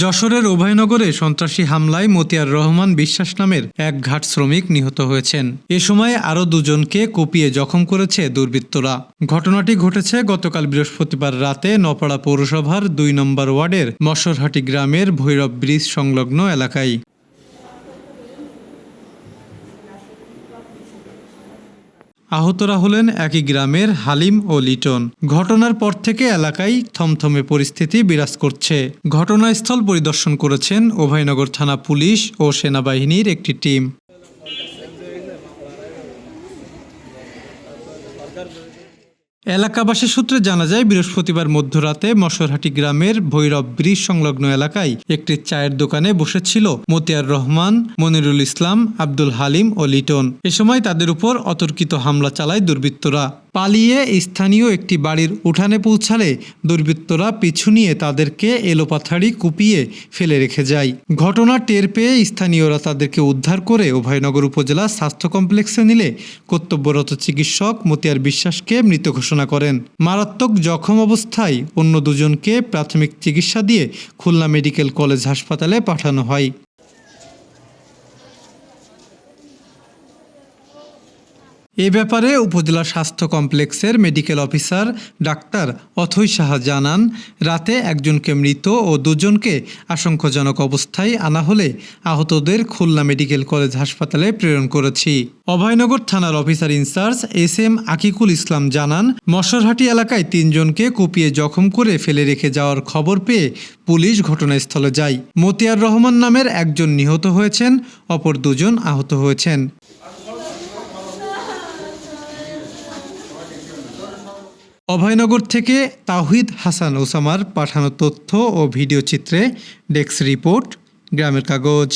যশোরের উভয়নগরে সন্ত্রাসী হামলায় মতিয়ার রহমান বিশ্বাস নামের এক ঘাট শ্রমিক নিহত হয়েছেন। এ সময় আরও দুজনকে কুপিয়ে জখম করেছে দুর্বৃত্তরা। ঘটনাটি ঘটেছে গতকাল বৃহস্পতিবার রাতে নপাড়া পৌরসভার দুই নম্বর ওয়ার্ডের মশরহাটি গ্রামের ভৈরব ব্রিজ সংলগ্ন এলাকায়। আহতরা হলেন একই গ্রামের হালিম ও লিটন। ঘটনার পর থেকে এলাকায় থমথমে পরিস্থিতি বিরাজ করছে। ঘটনাস্থল পরিদর্শন করেছেন উভয়নগর থানা পুলিশ ও সেনাবাহিনীর একটি টিম। এলাকাবাসী সূত্রে জানা যায়, বৃহস্পতিবার মধ্যরাতে মশরহাটি গ্রামের ভৈরব ব্রিজ সংলগ্ন এলাকায় একটি চায়ের দোকানে বসেছিল মতিয়ার রহমান, মনিরুল ইসলাম, আব্দুল হালিম ও লিটন। এ সময় তাদের উপর অতর্কিত হামলা চালায় দুর্বৃত্তরা। পালিয়ে স্থানীয় একটি বাড়ির উঠানে পৌঁছালে দুর্বৃত্তরা পিছু নিয়ে তাদেরকে এলোপাথাড়ি কুপিয়ে ফেলে রেখে যায়। ঘটনা টের পেয়ে স্থানীয়রা তাদেরকে উদ্ধার করে উভয়নগর উপজেলা স্বাস্থ্য কমপ্লেক্সে নিলে কর্তব্যরত চিকিৎসক মতিয়ার বিশ্বাসকে মৃত ঘোষণা করেন। মারাত্মক জখম অবস্থায় অন্য দুজনকে প্রাথমিক চিকিৎসা দিয়ে খুলনা মেডিকেল কলেজ হাসপাতালে পাঠানো হয়। এ ব্যাপারে উপজেলা স্বাস্থ্য কমপ্লেক্সের মেডিকেল অফিসার ডাক্তার অথৈ সাহা জানান, রাতে একজনকে মৃত ও দুজনকে আশঙ্কাজনক অবস্থায় আনা হলে আহতদের খুলনা মেডিকেল কলেজ হাসপাতালে প্রেরণ করেছি। অভয়নগর থানার officer in charge S M Akikul Islam জানান, মশরহাটি এলাকায় তিনজনকে কুপিয়ে জখম করে ফেলে রেখে যাওয়ার খবর পেয়ে পুলিশ ঘটনাস্থলে যায়। মতিয়ার রহমান নামের একজন নিহত হয়েছেন, অপর দুজন আহত হয়েছেন। অভয়নগর থেকে তাহিদ হাসান ওসামার পাঠানো তথ্য ও ভিডিও চিত্রে ডেস্ক রিপোর্ট গ্রামের কাগজ।